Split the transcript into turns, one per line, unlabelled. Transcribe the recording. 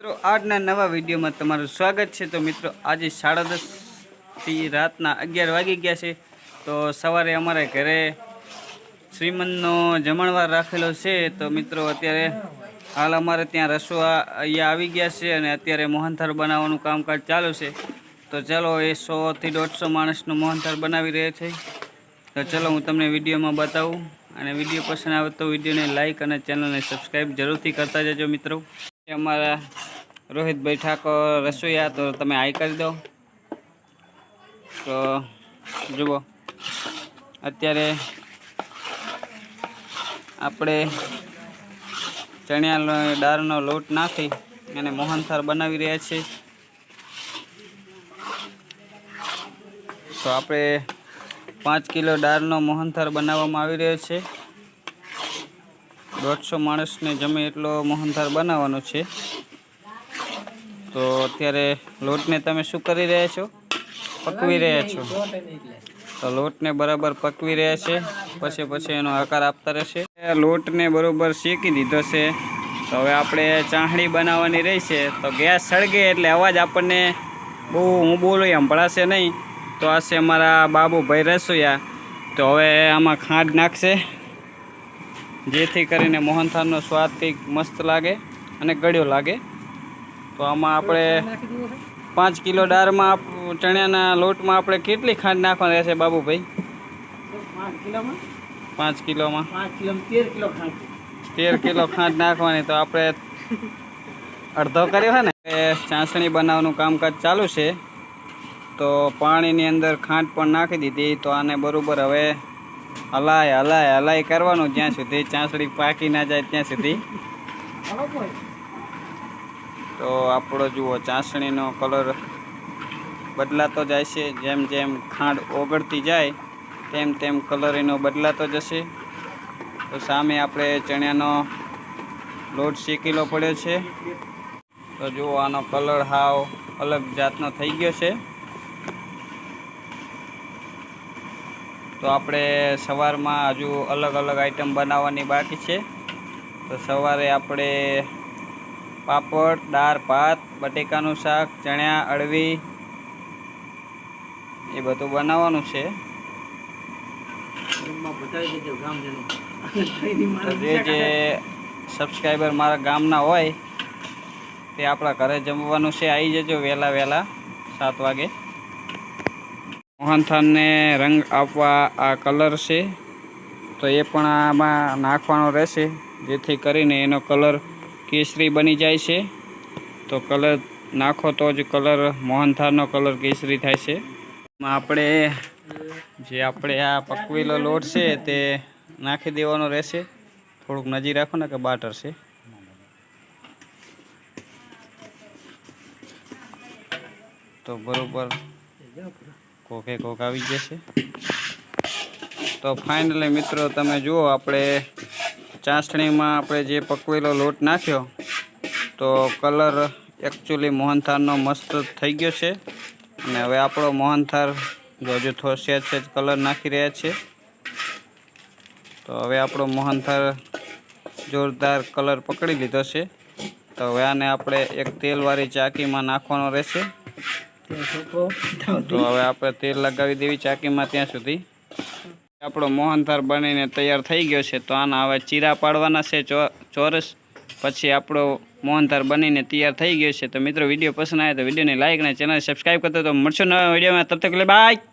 મિત્રો, આજના નવા વિડીયોમાં તમારું સ્વાગત છે. તો મિત્રો, આજે સાડા દસથી રાતના અગિયાર વાગી ગયા છે. તો સવારે અમારે ઘરે શ્રીમંતનો જમણવાર રાખેલો છે. તો મિત્રો, અત્યારે હાલ અમારે ત્યાં રસોઆ અહીંયા આવી ગયા છે અને અત્યારે મોહનથાળ બનાવવાનું કામકાજ ચાલુ છે. તો ચાલો, એ સોથી દોઢસો માણસનું મોહનથાળ બનાવી રહ્યા છે. તો ચલો, હું તમને વિડીયોમાં બતાવું. અને વીડિયો પસંદ આવે તો વિડીયોને લાઇક અને ચેનલને સબસ્ક્રાઈબ જરૂરથી કરતા જજો મિત્રો. અમારા રોહિતભાઈ ઠાકોર રસોઈયા, તો તમે આઈ કરી દો. તો જુઓ, અત્યારે આપણે ચણિયાનો દાળનો લોટ નાખી અને મોહનથાળ બનાવી રહ્યા છીએ. તો આપણે પાંચ કિલો દાળનો મોહનથાળ બનાવવામાં આવી રહ્યો છે. દોઢસો માણસને જમે એટલો મોહનથાળ બનાવવાનો છે. તો અત્યારે લોટને તમે શું કરી રહ્યા છો? પકવી રહ્યા છો? તો લોટને બરાબર પકવી રહ્યા છે. પછી પછી એનો આકાર આપતા રહેશે. લોટને બરોબર શેકી દીધો છે. તો હવે આપણે ચાહણી બનાવવાની રહી છે તો ગેસ સળગે એટલે અવાજ આપણને બહુ હું બોલું એમ ભળાશે નહીં. તો આ છે અમારા બાબુભાઈ રસોઈયા તો હવે આમાં ખાંડ નાખશે. જેથી કરીને મોહનથાળનો સ્વાદ કંઈક મસ્ત લાગે અને ગળ્યો લાગે. તો આમાં આપણે પાંચ કિલો દાળમાં ચણાના લોટમાં આપણે કેટલી ખાંડ નાખવાની રહેશે બાબુભાઈ?
પાંચ કિલોમાં? તેર કિલો ખાંડ
નાખવાની. તો આપણે અડધો કર્યો છે ને? ચાસણી બનાવવાનું કામકાજ ચાલુ છે. તો પાણીની અંદર ખાંડ પણ નાખી દીધી. તો આને બરોબર હવે હલાય હલાય હલાય કરવાનું જ્યાં સુધી ચાસણી પાકી ના જાય ત્યાં સુધી. તો આપણો જુઓ ચાસણીનો કલર બદલાતો જાય છે. જેમ જેમ ખાંડ ઓગળતી જાય તેમ તેમ કલર એનો બદલાતો જશે. તો સામે આપણે ચણિયાનો લોટ શેકેલો પડ્યો છે. તો જુઓ આનો કલર હાવ અલગ જાતનો થઈ ગયો છે. તો આપણે સવારમાં હજુ અલગ અલગ આઈટમ બનાવવાની બાકી છે. તો સવારે આપણે પાપડ દાળ ભાત બટેકાનું શાક ચણ્યા અળવી એ બધું બનાવવાનું છે. જે જે સબસ્ક્રાઈબર મારા ગામના હોય તે આપણા ઘરે જમવાનું છે. આવી જજો વહેલા વહેલા સાત વાગે. મોહનથાળને રંગ આપવા આ કલર છે, તો એ પણ આમાં નાખવાનો રહેશે, જેથી કરીને એનો કલર કેસરી બની જાય છે. તો કલર નાખો તો જ કલર મોહનથાળનો કલર કેસરી થાય છે. આપણે જે આપણે આ પકવેલો લોટ છે તે નાખી દેવાનો રહેશે. થોડુંક નજીર રાખો ને કે બાટર છે. તો બરોબર. કોકે કોક આવી જશે. તો ફાઇનલી મિત્રો તમે જુઓ, આપણે ચાસણીમાં આપણે જે પકવેલો લોટ નાખ્યો, તો કલર એકચ્યુઅલી મોહનથાળનો મસ્ત થઈ ગયો છે. અને હવે આપણો મોહનથાળ જો હજુ થોડો સેજ સેજ કલર નાખી રહ્યા છે. તો હવે આપણો મોહનથાળ જોરદાર કલર પકડી લીધો છે. તો હવે આને આપણે એક તેલવાળી ચાકીમાં નાખવાનો રહેશે. તો હવે આપણે તેલ લગાવી દેવી ચાકીમાં ત્યાં સુધી. આપણો મોહનથાર બનીને તૈયાર થઈ ગયો છે તો આના હવે ચીરા પાડવાના છે ચોરસ. પછી આપણો મોહનથાર બનીને તૈયાર થઈ ગયો છે તો મિત્રો વીડિયો પસંદ આવે તો વિડીયોને લાઈક અને ચેનલ સબસ્ક્રાઈબ કરતો તો મળશો નવા વિડીયોમાં. તબ તક લે બાય!